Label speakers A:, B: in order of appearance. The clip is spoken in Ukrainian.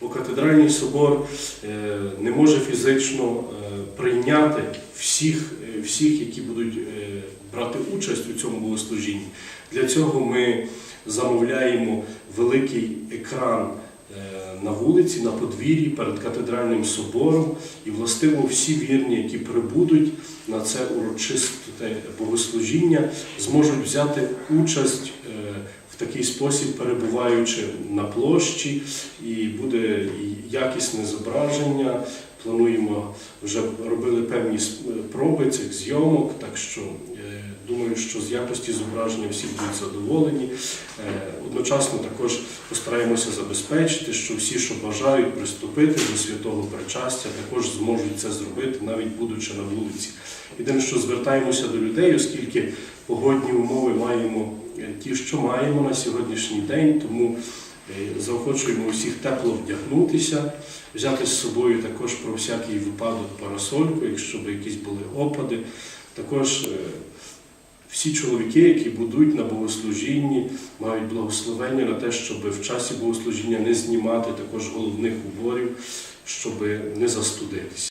A: Бо катедральний собор е, не може фізично е, прийняти всіх, е, всіх, які будуть брати участь у цьому богослужінні. Для цього ми замовляємо великий екран на вулиці, на подвір'ї перед катедральним собором, і властиво всі вірні, які прибудуть на це урочисте богослужіння, зможуть взяти участь такий спосіб, перебуваючи на площі, і буде якісне зображення. Плануємо вже робили певні проби цих зйомок, так що е, думаю, що з якості зображення всі будуть задоволені. Е, Одночасно також постараємося забезпечити, що всі, що бажають приступити до святого причастя, також зможуть це зробити, навіть будучи на вулиці. Єдине, що звертаємося до людей, оскільки погодні умови маємо е, ті, що маємо на сьогоднішній день, тому е, заохочуємо всіх тепло вдягнутися, взяти з собою також про всякий випадок парасольку, якщо б якісь були опади. Також е, всі чоловіки, які будуть на богослужінні, мають благословення на те, щоб в часі богослужіння не знімати також головних уборів, щоб не застудитися.